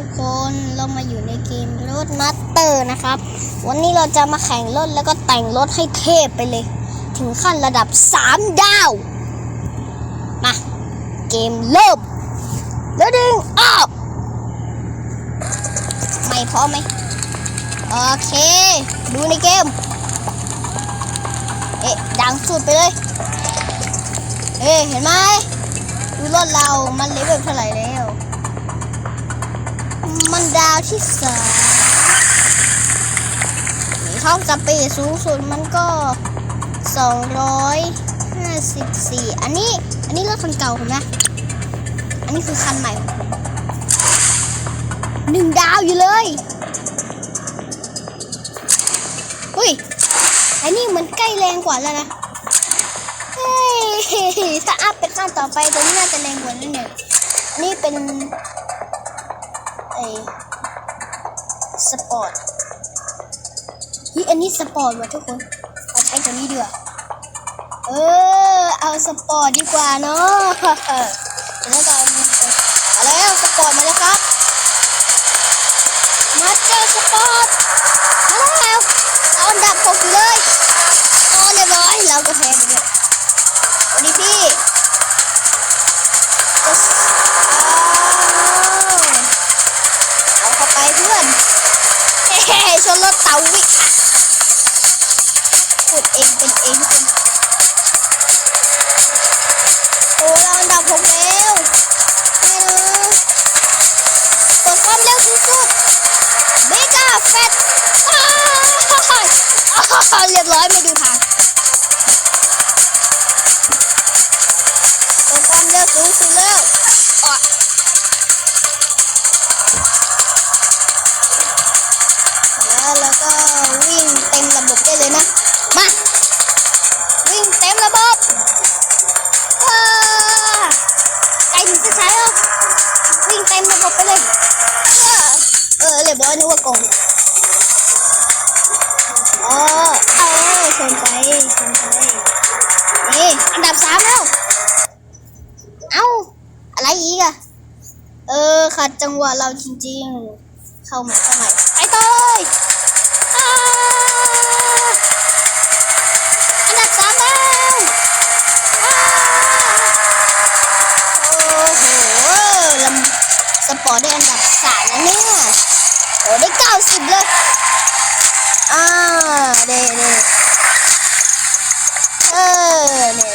ทุกคนเรามาอยู่ในเกมรถมัตเตอร์นะครับ วันนี้เราจะมาแข่งรถแล้วก็แต่งรถให้เทพไปเลย ถึงขั้นระดับ 3 ดาว มา เกมเริ่มแล้วดึงอ้าวไม่พร้อมไหมโอเค ดูในเกม เอ๊ะดังสุดไปเลยเอ๊ะเห็นไหมดูรถเรามันเลเวลเท่าไหร่แล้ว มันดาวที่สามเข้าสเปซสูงสุดมันก็ 254 อันนี้ อันนี้รถคันเก่าผมนะ อันนี้คือคันใหม่ของผมหนึ่งดาวอยู่เลยอุ้ย อันนี้มือนใกล้แรงกว่าแล้วนะ เฮ้ย ถ้าอัพเป็นขั้นต่อไปตัวนี้น่าจะแรงกว่านั่นเนี่ยอันนี้เป็น ไอสปอร์ตฮิอันนี้สปอร์ตว่ะทุกคนเอาใช้ตัวนี้ดีกว่าเออ เอาสปอร์ตดีกว่าเนาะแล้วก็เอามาแล้วสปอร์ตมาแล้วครับมาเจอสปอร์ต พูดเองเป็นเองทุกคนโอ้เราอันดับหกแล้วไม่นะกดความเร็วสูงสุดเมกาแฟตอ้าวเรียบร้อยไม่ดูทางกดความเร็วสูงสุดแล้วแล้วเราก็วิ่งเต็มระบบได้เลยนะ มาวิ่งเต็มระบบว้าไกลถึงจะใช้แล้ววิ่งเต็มระบบไปเลยเออเลยบอกว่านึกว่ากงอ๋อเออชนไปชนไปนี่อันดับสามแล้วเอ้าอะไรอีกอะเออขัดจังหวะเราจริง ๆ เข้าใหม่เข้าใหม่ไปต่อเลย อได้อันดับสามแล้วเนี่ยโอ้ได้เก้าสิบเลยอ่าเด้เด้เออเด้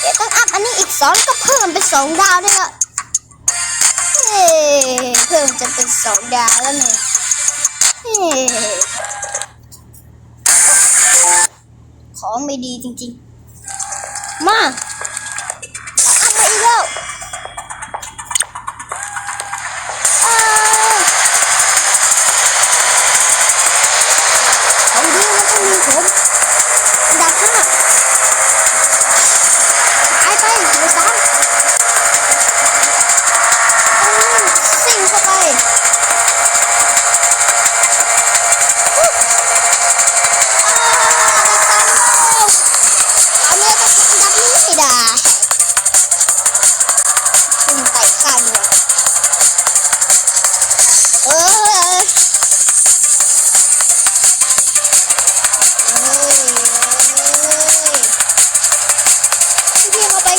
เดี๋ยวต้องอัพอันนี้อีกสองก็เพิ่มเป็นสองดาวได้ล้วเฮ้เพิ่มจะเป็นสองดาวแล้วเนี่ยเฮ้ของไม่ดีจริง ๆ มาเอามาอีกแล้ว ข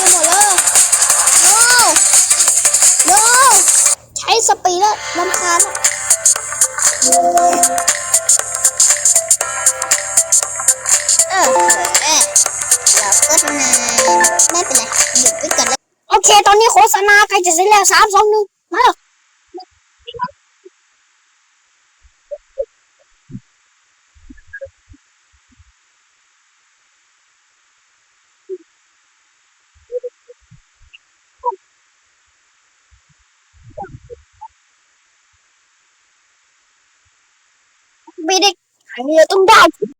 กันหมดแล้ว no no ใช้สปีดแล้วลำคาญเออเออเราก็นานไม่เป็นไรหยุดไว้ก่อนแล้วโอเค ตอนนี้โฆษณาใกล้จะเสร็จแล้วสามสองหนึ่งมา แล้วไม่ไ